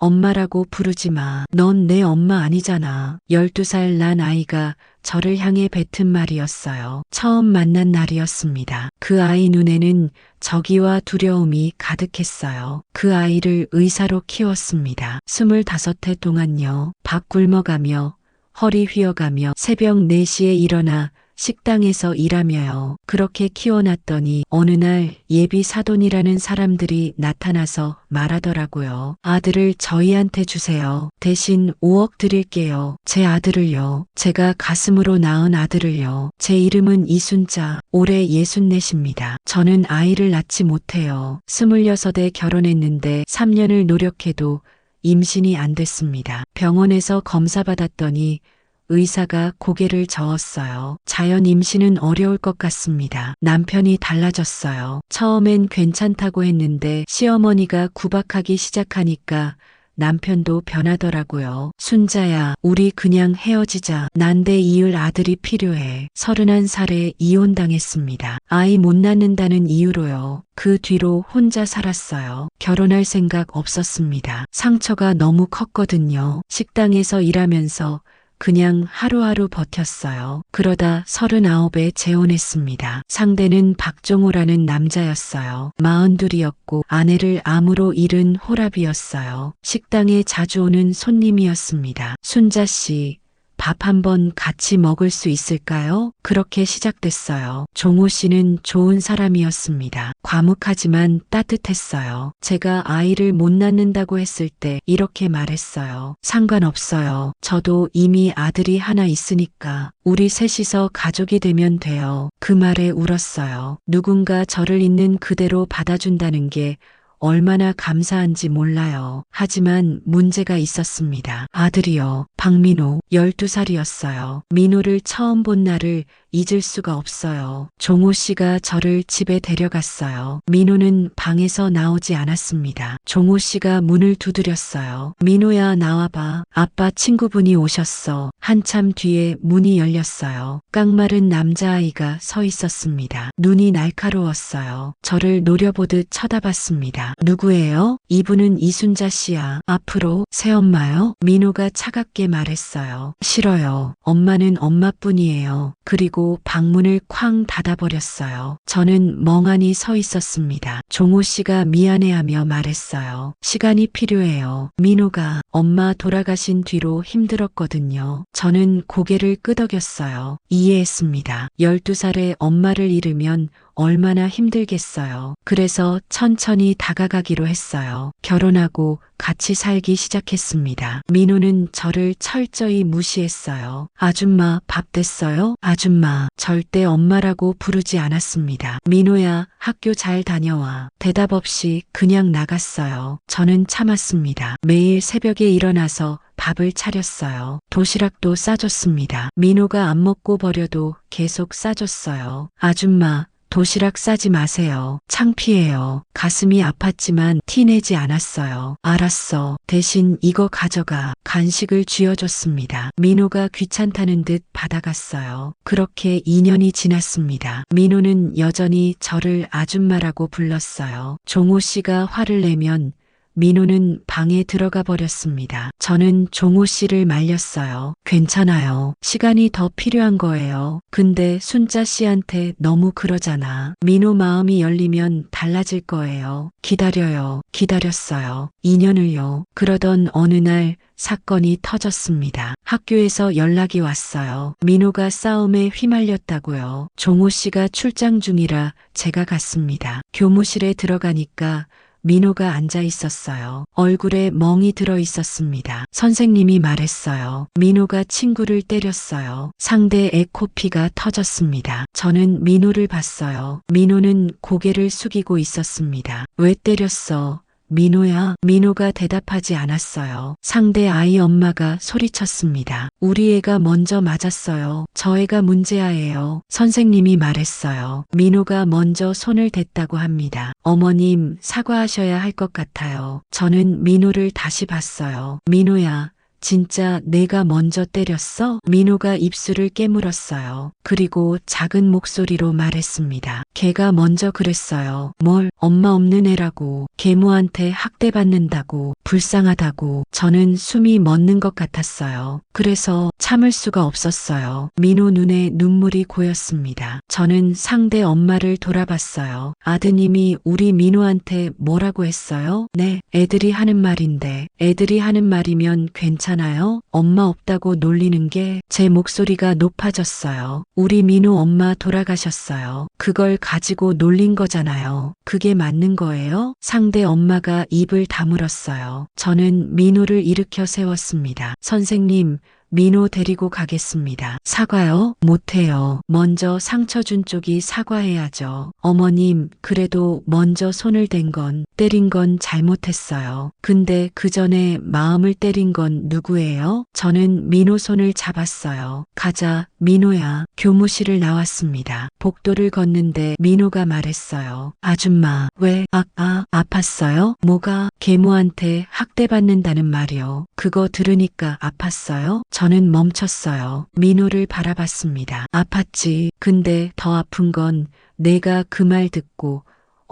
엄마라고 부르지 마. 넌 내 엄마 아니잖아. 12살 난 아이가 저를 향해 뱉은 말이었어요. 처음 만난 날이었습니다. 그 아이 눈에는 적이와 두려움이 가득했어요. 그 아이를 의사로 키웠습니다. 25해 동안요. 밥 굶어가며 허리 휘어가며 새벽 4시에 일어나 식당에서 일하며요. 그렇게 키워놨더니 어느 날 예비 사돈이라는 사람들이 나타나서 말하더라고요. 아들을 저희한테 주세요. 대신 5억 드릴게요. 제 아들을요. 제가 가슴으로 낳은 아들을요. 제 이름은 이순자. 올해 64입니다. 저는 아이를 낳지 못해요. 26에 결혼했는데 3년을 노력해도 임신이 안 됐습니다. 병원에서 검사 받았더니 의사가 고개를 저었어요. 자연 임신은 어려울 것 같습니다. 남편이 달라졌어요. 처음엔 괜찮다고 했는데 시어머니가 구박하기 시작하니까 남편도 변하더라고요. 순자야, 우리 그냥 헤어지자. 난데 이을 아들이 필요해. 31살에 이혼당했습니다. 아이 못 낳는다는 이유로요. 그 뒤로 혼자 살았어요. 결혼할 생각 없었습니다. 상처가 너무 컸거든요. 식당에서 일하면서 그냥 하루하루 버텼어요. 그러다 39에 재혼했습니다. 상대는 박종호라는 남자였어요. 42이었고 아내를 암으로 잃은 호랍이었어요. 식당에 자주 오는 손님이었습니다. 순자 씨, 밥 한번 같이 먹을 수 있을까요? 그렇게 시작됐어요. 종호 씨는 좋은 사람이었습니다. 과묵하지만 따뜻했어요. 제가 아이를 못 낳는다고 했을 때 이렇게 말했어요. 상관없어요. 저도 이미 아들이 하나 있으니까 우리 셋이서 가족이 되면 돼요. 그 말에 울었어요. 누군가 저를 있는 그대로 받아준다는 게 얼마나 감사한지 몰라요. 하지만 문제가 있었습니다. 아들이요. 박민호, 12살이었어요. 민호를 처음 본 날을 잊을 수가 없어요. 종호 씨가 저를 집에 데려갔어요. 민호는 방에서 나오지 않았습니다. 종호 씨가 문을 두드렸어요. 민호야 나와봐. 아빠 친구분이 오셨어. 한참 뒤에 문이 열렸어요. 깡마른 남자아이가 서 있었습니다. 눈이 날카로웠어요. 저를 노려보듯 쳐다봤습니다. 누구예요? 이분은 이순자 씨야. 앞으로 새엄마요? 민호가 차갑게 말했어요. 싫어요. 엄마는 엄마뿐이에요. 그리고 방문을 쾅 닫아버렸어요. 저는 멍하니 서 있었습니다. 종호 씨가 미안해하며 말했어요. 시간이 필요해요. 민호가 엄마 돌아가신 뒤로 힘들었거든요. 저는 고개를 끄덕였어요. 이해했습니다. 12살에 엄마를 잃으면 얼마나 힘들겠어요. 그래서 천천히 다가가기로 했어요. 결혼하고 같이 살기 시작했습니다. 민호는 저를 철저히 무시했어요. 아줌마 밥 됐어요? 아줌마 절대 엄마라고 부르지 않았습니다. 민호야 학교 잘 다녀와. 대답 없이 그냥 나갔어요. 저는 참았습니다. 매일 새벽에 일어나서 밥을 차렸어요. 도시락도 싸줬습니다. 민호가 안 먹고 버려도 계속 싸줬어요. 아줌마, 도시락 싸지 마세요. 창피해요. 가슴이 아팠지만 티내지 않았어요. 알았어. 대신 이거 가져가. 간식을 쥐어줬습니다. 민호가 귀찮다는 듯 받아갔어요. 그렇게 2년이 지났습니다. 민호는 여전히 저를 아줌마라고 불렀어요. 종호 씨가 화를 내면 민호는 방에 들어가 버렸습니다. 저는 종호 씨를 말렸어요. 괜찮아요. 시간이 더 필요한 거예요. 근데 순자 씨한테 너무 그러잖아. 민호 마음이 열리면 달라질 거예요. 기다려요. 기다렸어요. 2년을요. 그러던 어느 날 사건이 터졌습니다. 학교에서 연락이 왔어요. 민호가 싸움에 휘말렸다고요. 종호 씨가 출장 중이라 제가 갔습니다. 교무실에 들어가니까 민호가 앉아 있었어요. 얼굴에 멍이 들어 있었습니다. 선생님이 말했어요. 민호가 친구를 때렸어요. 상대 에코피가 터졌습니다. 저는 민호를 봤어요. 민호는 고개를 숙이고 있었습니다. 왜 때렸어? 민호야, 민호가 대답하지 않았어요. 상대 아이 엄마가 소리쳤습니다. 우리 애가 먼저 맞았어요. 저 애가 문제아예요. 선생님이 말했어요. 민호가 먼저 손을 댔다고 합니다. 어머님, 사과하셔야 할 것 같아요. 저는 민호를 다시 봤어요. 민호야, 진짜 내가 먼저 때렸어? 민호가 입술을 깨물었어요. 그리고 작은 목소리로 말했습니다. 걔가 먼저 그랬어요. 뭘 엄마 없는 애라고 계모한테 학대받는다고 불쌍하다고 저는 숨이 멎는 것 같았어요. 그래서 참을 수가 없었어요. 민호 눈에 눈물이 고였습니다. 저는 상대 엄마를 돌아봤어요. 아드님이 우리 민호한테 뭐라고 했어요? 네, 애들이 하는 말인데 애들이 하는 말이면 괜찮아요? 엄마 없다고 놀리는 게 제 목소리가 높아졌어요. 우리 민호 엄마 돌아가셨어요. 그걸 가지고 놀린 거잖아요. 그게 맞는 거예요? 상대 엄마가 입을 다물었어요. 저는 민호를 일으켜 세웠습니다. 선생님, 민호 데리고 가겠습니다. 사과요? 못해요. 먼저 상처 준 쪽이 사과해야죠. 어머님, 그래도 먼저 손을 댄 건, 때린 건 잘못했어요. 근데 그 전에 마음을 때린 건 누구예요? 저는 민호 손을 잡았어요. 가자, 민호야. 교무실을 나왔습니다. 복도를 걷는데 민호가 말했어요. 아줌마, 왜, 아, 아, 아팠어요? 뭐가? 계모한테 학대받는다는 말이요. 그거 들으니까 아팠어요? 저는 멈췄어요. 민호를 바라봤습니다. 아팠지. 근데 더 아픈 건 내가 그 말 듣고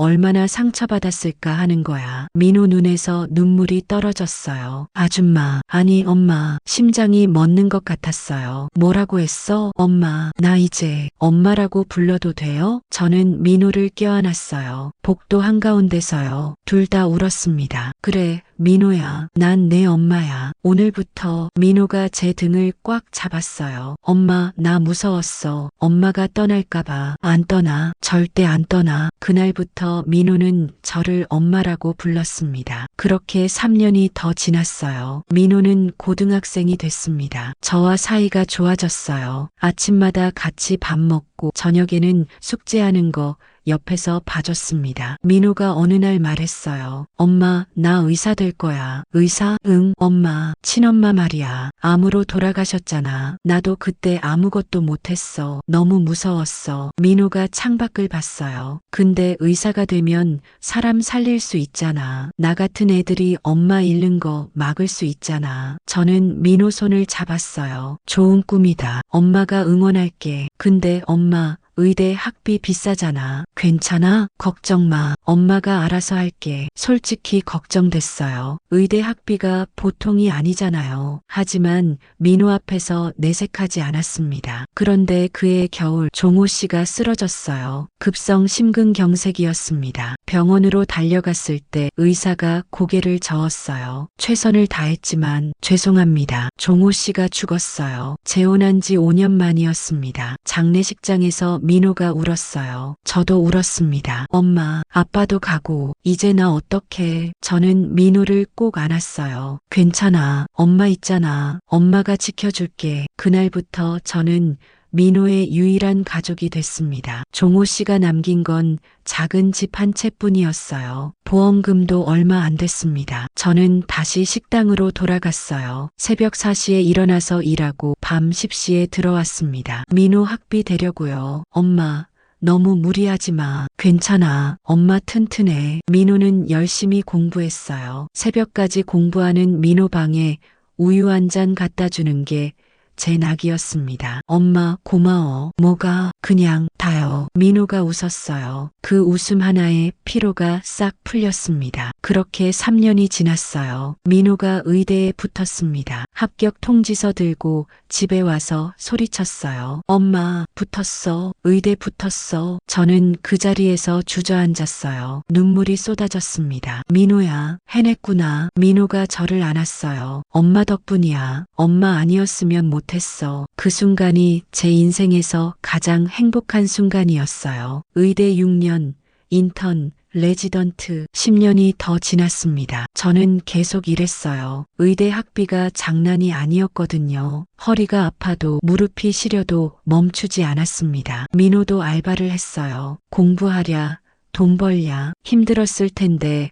얼마나 상처받았을까 하는 거야. 민호 눈에서 눈물이 떨어졌어요. 아줌마, 아니 엄마, 심장이 멎는 것 같았어요. 뭐라고 했어? 엄마, 나 이제 엄마라고 불러도 돼요? 저는 민호를 껴안았어요. 복도 한가운데서요. 둘 다 울었습니다. 그래, 민호야, 난 내 엄마야. 오늘부터 민호가 제 등을 꽉 잡았어요. 엄마, 나 무서웠어. 엄마가 떠날까봐. 안 떠나. 절대 안 떠나. 그날부터 민호는 저를 엄마라고 불렀습니다. 그렇게 3년이 더 지났어요. 민호는 고등학생이 됐습니다. 저와 사이가 좋아졌어요. 아침마다 같이 밥 먹고 저녁에는 숙제하는 거 옆에서 봐줬습니다. 민호가 어느 날 말했어요. 엄마, 나 의사 될 거야. 의사? 응, 엄마. 친엄마 말이야. 암으로 돌아가셨잖아. 나도 그때 아무것도 못했어. 너무 무서웠어. 민호가 창밖을 봤어요. 근데 의사가 되면 사람 살릴 수 있잖아. 나 같은 애들이 엄마 잃는 거 막을 수 있잖아. 저는 민호 손을 잡았어요. 좋은 꿈이다. 엄마가 응원할게. 근데 엄마, 의대 학비 비싸잖아. 괜찮아? 걱정 마. 엄마가 알아서 할게. 솔직히 걱정됐어요. 의대 학비가 보통이 아니잖아요. 하지만 민호 앞에서 내색하지 않았습니다. 그런데 그해 겨울 종호 씨가 쓰러졌어요. 급성 심근경색이었습니다. 병원으로 달려갔을 때 의사가 고개를 저었어요. 최선을 다했지만 죄송합니다. 종호 씨가 죽었어요. 재혼한 지 5년 만이었습니다. 장례식장에서 민호가 울었어요. 저도 울었습니다. 엄마, 아빠도 가고, 이제 나 어떡해. 저는 민호를 꼭 안았어요. 괜찮아. 엄마 있잖아. 엄마가 지켜줄게. 그날부터 저는 민호의 유일한 가족이 됐습니다. 종호 씨가 남긴 건 작은 집 한 채뿐이었어요. 보험금도 얼마 안 됐습니다. 저는 다시 식당으로 돌아갔어요. 새벽 4시에 일어나서 일하고 밤 10시에 들어왔습니다. 민호 학비 되려고요. 엄마, 너무 무리하지 마. 괜찮아. 엄마 튼튼해. 민호는 열심히 공부했어요. 새벽까지 공부하는 민호 방에 우유 한 잔 갖다 주는 게 제 낙이었습니다. 엄마, 고마워. 뭐가, 그냥, 다요. 민호가 웃었어요. 그 웃음 하나에 피로가 싹 풀렸습니다. 그렇게 3년이 지났어요. 민호가 의대에 붙었습니다. 합격 통지서 들고 집에 와서 소리쳤어요. 엄마, 붙었어. 의대 붙었어. 저는 그 자리에서 주저앉았어요. 눈물이 쏟아졌습니다. 민호야, 해냈구나. 민호가 저를 안았어요. 엄마 덕분이야. 엄마 아니었으면 못했어. 그 순간이 제 인생에서 가장 행복한 순간이었어요. 의대 6년, 인턴, 레지던트 10년이 더 지났습니다. 저는 계속 일했어요. 의대 학비가 장난이 아니었거든요. 허리가 아파도 무릎이 시려도 멈추지 않았습니다. 민호도 알바를 했어요. 공부하랴, 돈 벌랴, 힘들었을 텐데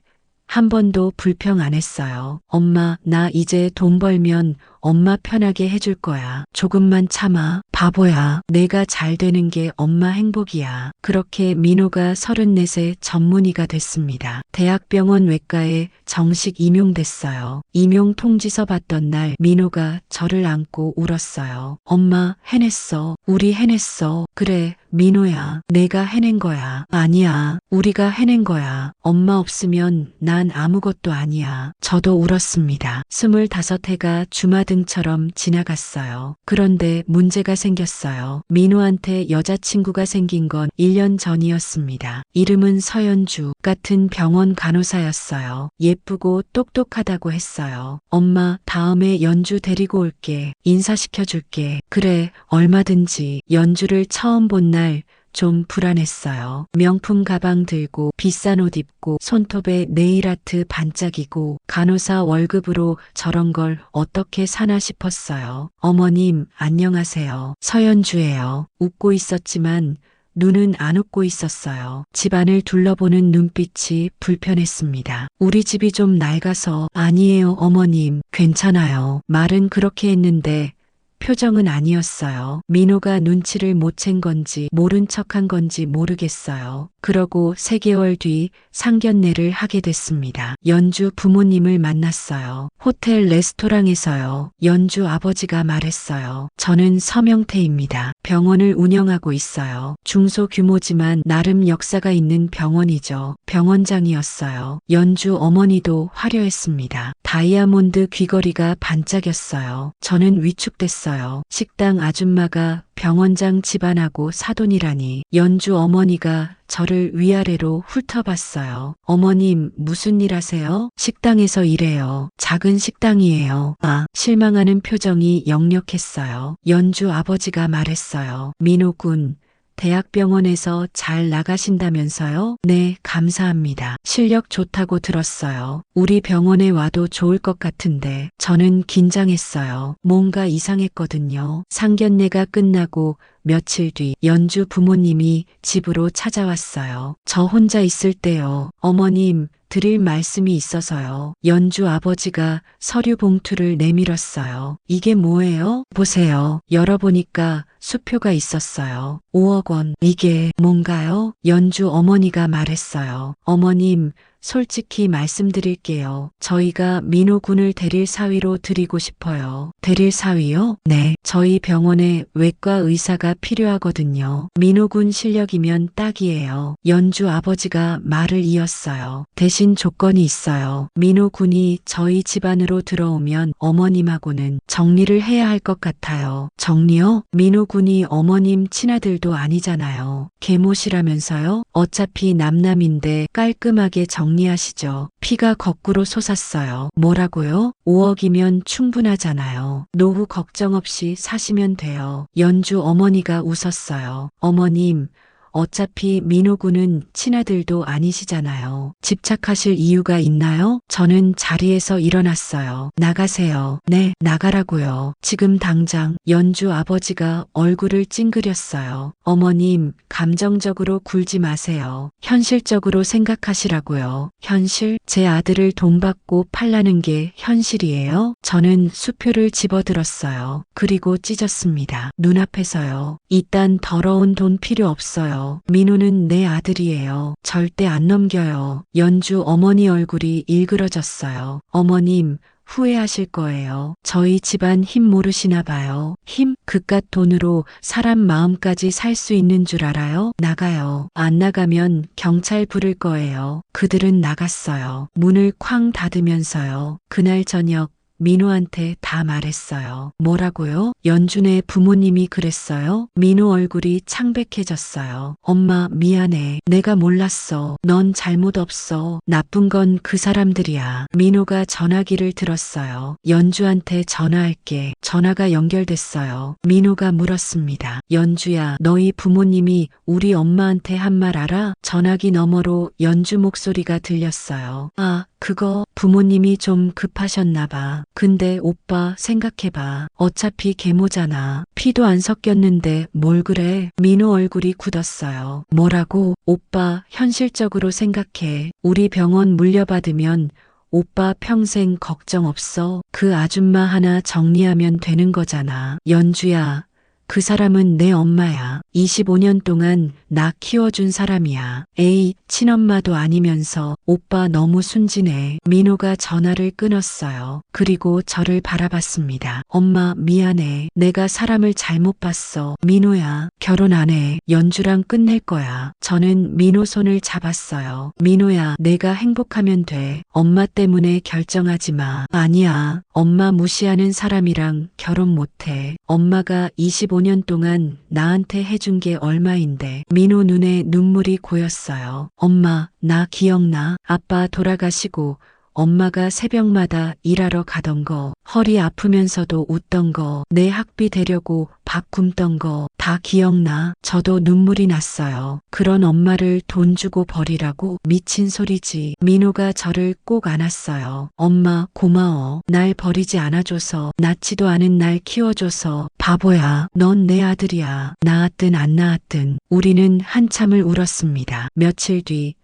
한 번도 불평 안 했어요. 엄마, 나 이제 돈 벌면 엄마 편하게 해줄 거야. 조금만 참아. 바보야. 내가 잘 되는 게 엄마 행복이야. 그렇게 민호가 34세 전문의가 됐습니다. 대학병원 외과에 정식 임용됐어요. 임용 통지서 받던 날 민호가 저를 안고 울었어요. 엄마 해냈어. 우리 해냈어. 그래. 민호야, 내가 해낸 거야. 아니야, 우리가 해낸 거야. 엄마 없으면 난 아무것도 아니야. 저도 울었습니다. 스물다섯 해가 주마등 처럼 지나갔어요. 그런데 문제가 생겼어요. 민호한테 여자친구가 생긴 건 1년 전이었습니다. 이름은 서연주, 같은 병원 간호사였어요. 예쁘고 똑똑하다고 했어요. 엄마, 다음에 연주 데리고 올게. 인사시켜줄게. 그래, 얼마든지. 연주를 처음 본 날 좀 불안했어요. 명품 가방 들고 비싼 옷 입고 손톱에 네일아트 반짝이고 간호사 월급으로 저런 걸 어떻게 사나 싶었어요. 어머님, 안녕하세요. 서연주예요. 웃고 있었지만 눈은 안 웃고 있었어요. 집안을 둘러보는 눈빛이 불편했습니다. 우리 집이 좀 낡아서 아니에요, 어머님. 괜찮아요. 말은 그렇게 했는데 표정은 아니었어요. 민호가 눈치를 못 챈 건지 모른 척한 건지 모르겠어요. 그러고 3개월 뒤 상견례를 하게 됐습니다. 연주 부모님을 만났어요. 호텔 레스토랑에서요. 연주 아버지가 말했어요. 저는 서명태입니다. 병원을 운영하고 있어요. 중소규모지만 나름 역사가 있는 병원이죠. 병원장이었어요. 연주 어머니도 화려했습니다. 다이아몬드 귀걸이가 반짝였어요. 저는 위축됐어요. 식당 아줌마가 병원장 집안하고 사돈이라니 연주 어머니가 저를 위아래로 훑어봤어요. 어머님 무슨 일 하세요? 식당에서 일해요. 작은 식당이에요. 아, 실망하는 표정이 역력했어요. 연주 아버지가 말했어요. 민호군, 대학병원에서 잘 나가신다면서요? 네, 감사합니다. 실력 좋다고 들었어요. 우리 병원에 와도 좋을 것 같은데 저는 긴장했어요. 뭔가 이상했거든요. 상견례가 끝나고 며칠 뒤 연주 부모님이 집으로 찾아왔어요. 저 혼자 있을 때요. 어머님, 드릴 말씀이 있어서요. 연주 아버지가 서류 봉투를 내밀었어요. 이게 뭐예요? 보세요. 열어보니까 수표가 있었어요. 5억 원. 이게 뭔가요? 연주 어머니가 말했어요. 어머님, 솔직히 말씀드릴게요. 저희가 민호 군을 데릴 사위로 드리고 싶어요. 데릴 사위요? 네. 저희 병원에 외과 의사가 필요하거든요. 민호 군 실력이면 딱이에요. 연주 아버지가 말을 이었어요. 대신 조건이 있어요. 민호 군이 저희 집안으로 들어오면 어머님하고는 정리를 해야 할 것 같아요. 정리요? 민호 군이 어머님 친아들도 아니잖아요. 계모시라면서요? 어차피 남남인데 깔끔하게 정리 하시죠. 피가 거꾸로 솟았어요. 뭐라고요? 5억이면 충분하잖아요. 노후 걱정 없이 사시면 돼요. 연주 어머니가 웃었어요. 어머님, 어차피 민호군은 친아들도 아니시잖아요. 집착하실 이유가 있나요? 저는 자리에서 일어났어요. 나가세요. 네, 나가라고요. 지금 당장 연주 아버지가 얼굴을 찡그렸어요. 어머님, 감정적으로 굴지 마세요. 현실적으로 생각하시라고요. 현실? 제 아들을 돈 받고 팔라는 게 현실이에요? 저는 수표를 집어들었어요. 그리고 찢었습니다. 눈앞에서요. 이딴 더러운 돈 필요 없어요. 민호는 내 아들이에요. 절대 안 넘겨요. 연주 어머니 얼굴이 일그러졌어요. 어머님, 후회하실 거예요. 저희 집안 힘 모르시나 봐요. 힘? 그깟 돈으로 사람 마음까지 살 수 있는 줄 알아요? 나가요. 안 나가면 경찰 부를 거예요. 그들은 나갔어요. 문을 쾅 닫으면서요. 그날 저녁 민호한테 다 말했어요. 뭐라고요? 연준의 부모님이 그랬어요? 민호 얼굴이 창백해졌어요. 엄마, 미안해. 내가 몰랐어. 넌 잘못 없어. 나쁜 건 그 사람들이야. 민호가 전화기를 들었어요. 연주한테 전화할게. 전화가 연결됐어요. 민호가 물었습니다. 연주야, 너희 부모님이 우리 엄마한테 한 말 알아? 전화기 너머로 연주 목소리가 들렸어요. 아, 그거 부모님이 좀 급하셨나 봐. 근데 오빠 생각해봐. 어차피 계모잖아. 피도 안 섞였는데 뭘 그래? 민호 얼굴이 굳었어요. 뭐라고? 오빠 현실적으로 생각해. 우리 병원 물려받으면 오빠 평생 걱정 없어. 그 아줌마 하나 정리하면 되는 거잖아. 연주야. 그 사람은 내 엄마야. 25년 동안 나 키워준 사람이야. 에이, 친엄마도 아니면서 오빠 너무 순진해. 민호가 전화를 끊었어요. 그리고 저를 바라봤습니다. 엄마, 미안해. 내가 사람을 잘못 봤어. 민호야, 결혼 안 해. 연주랑 끝낼 거야. 저는 민호 손을 잡았어요. 민호야, 내가 행복하면 돼. 엄마 때문에 결정하지 마. 아니야. 엄마 무시하는 사람이랑 결혼 못 해. 엄마가 25년 동안 나한테 해준 게 얼마인데. 민호 눈에 눈물이 고였어요. 엄마, 나 기억나. 아빠 돌아가시고 엄마가 새벽마다 일하러 가던 거, 허리 아프면서도 웃던 거, 내 학비 대려고 밥 굶던 거, 다 기억나. 저도 눈물이 났어요. 그런 엄마를 돈 주고 버리라고 미친 소리지. 민호가 저를 꼭 안았어요. 엄마, 고마워. 날 버리지 않아줘서, 낳지도 않은 날 키워줘서, 바보야. 넌 내 아들이야. 낳았든 안 낳았든. 우리는 한참을 울었습니다. 며칠 뒤,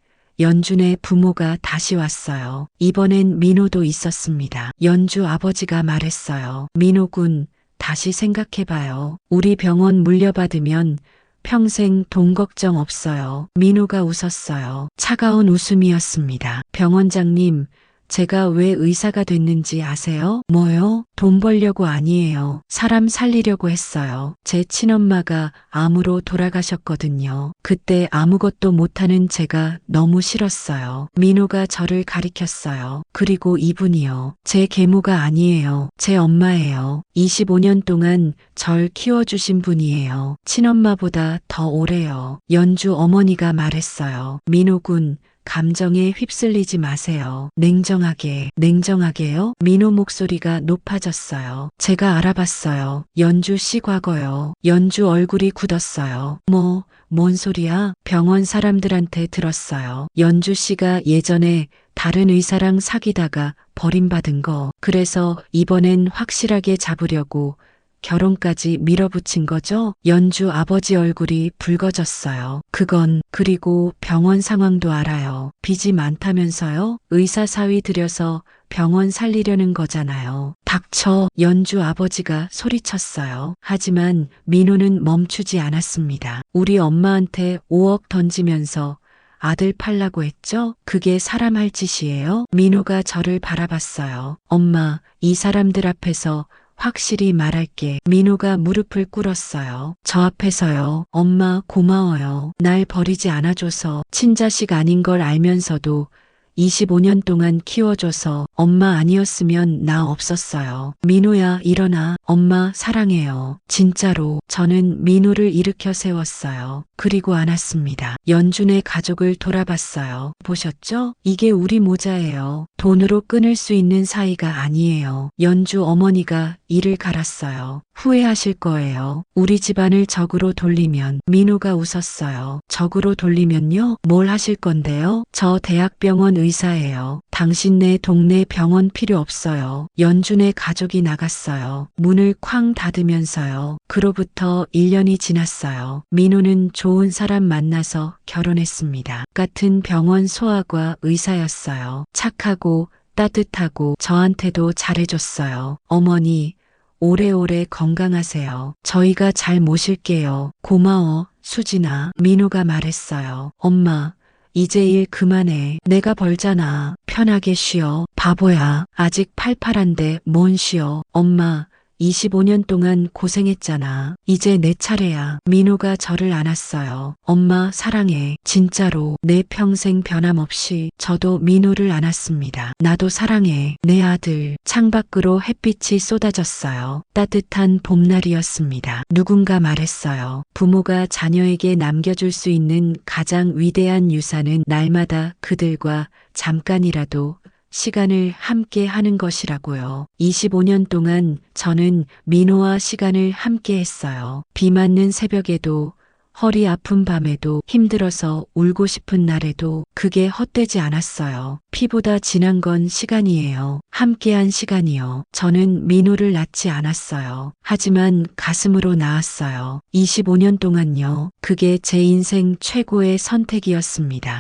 연준의 부모가 다시 왔어요. 이번엔 민호도 있었습니다. 연주 아버지가 말했어요. 민호군, 다시 생각해봐요. 우리 병원 물려받으면 평생 돈 걱정 없어요. 민호가 웃었어요. 차가운 웃음이었습니다. 병원장님, 제가 왜 의사가 됐는지 아세요? 뭐요? 돈 벌려고 아니에요. 사람 살리려고 했어요. 제 친엄마가 암으로 돌아가셨거든요. 그때 아무것도 못하는 제가 너무 싫었어요. 민호가 저를 가리켰어요. 그리고 이분이요. 제 계모가 아니에요. 제 엄마예요. 25년 동안 절 키워주신 분이에요. 친엄마보다 더 오래요. 연주 어머니가 말했어요. 민호군, 감정에 휩쓸리지 마세요. 냉정하게, 냉정하게요? 민호 목소리가 높아졌어요. 제가 알아봤어요. 연주 씨 과거요. 연주 얼굴이 굳었어요. 뭐, 뭔 소리야? 병원 사람들한테 들었어요. 연주 씨가 예전에 다른 의사랑 사귀다가 버림받은 거. 그래서 이번엔 확실하게 잡으려고 결혼까지 밀어붙인 거죠? 연주 아버지 얼굴이 붉어졌어요. 그건 그리고 병원 상황도 알아요. 빚이 많다면서요? 의사 사위 들여서 병원 살리려는 거잖아요. 닥쳐 연주 아버지가 소리쳤어요. 하지만 민호는 멈추지 않았습니다. 우리 엄마한테 5억 던지면서 아들 팔라고 했죠? 그게 사람 할 짓이에요? 민호가 저를 바라봤어요. 엄마, 이 사람들 앞에서 확실히 말할게. 민호가 무릎을 꿇었어요. 저 앞에서요. 엄마 고마워요. 날 버리지 않아줘서 친자식 아닌 걸 알면서도 25년 동안 키워줘서 엄마 아니었으면 나 없었어요. 민호야 일어나. 엄마 사랑해요. 진짜로 저는 민호를 일으켜 세웠어요. 그리고 안았습니다. 연준의 가족을 돌아봤어요. 보셨죠? 이게 우리 모자예요. 돈으로 끊을 수 있는 사이가 아니에요. 연주 어머니가 이를 갈았어요. 후회하실 거예요. 우리 집안을 적으로 돌리면 민호가 웃었어요. 적으로 돌리면요? 뭘 하실 건데요? 저 대학병원 의사예요. 당신네 동네 병원 필요 없어요. 연준의 가족이 나갔어요. 문을 쾅 닫으면서요. 그로부터 1년이 지났어요. 민호는 좋은 사람 만나서 결혼했습니다. 같은 병원 소아과 의사였어요. 착하고 따뜻하고 저한테도 잘해줬어요. 어머니, 오래오래 건강하세요. 저희가 잘 모실게요. 고마워, 수진아. 민호가 말했어요. 엄마, 이제 일 그만해. 내가 벌잖아. 편하게 쉬어. 바보야. 아직 팔팔한데 뭔 쉬어. 엄마, 25년 동안 고생했잖아. 이제 내 차례야. 민호가 저를 안았어요. 엄마 사랑해. 진짜로 내 평생 변함없이 저도 민호를 안았습니다. 나도 사랑해. 내 아들. 창밖으로 햇빛이 쏟아졌어요. 따뜻한 봄날이었습니다. 누군가 말했어요. 부모가 자녀에게 남겨줄 수 있는 가장 위대한 유산은 날마다 그들과 잠깐이라도 시간을 함께 하는 것이라고요. 25년 동안 저는 민호와 시간을 함께 했어요. 비 맞는 새벽에도 허리 아픈 밤에도 힘들어서 울고 싶은 날에도 그게 헛되지 않았어요. 피보다 진한 건 시간이에요. 함께한 시간이요. 저는 민호를 낳지 않았어요. 하지만 가슴으로 낳았어요. 25년 동안요. 그게 제 인생 최고의 선택이었습니다.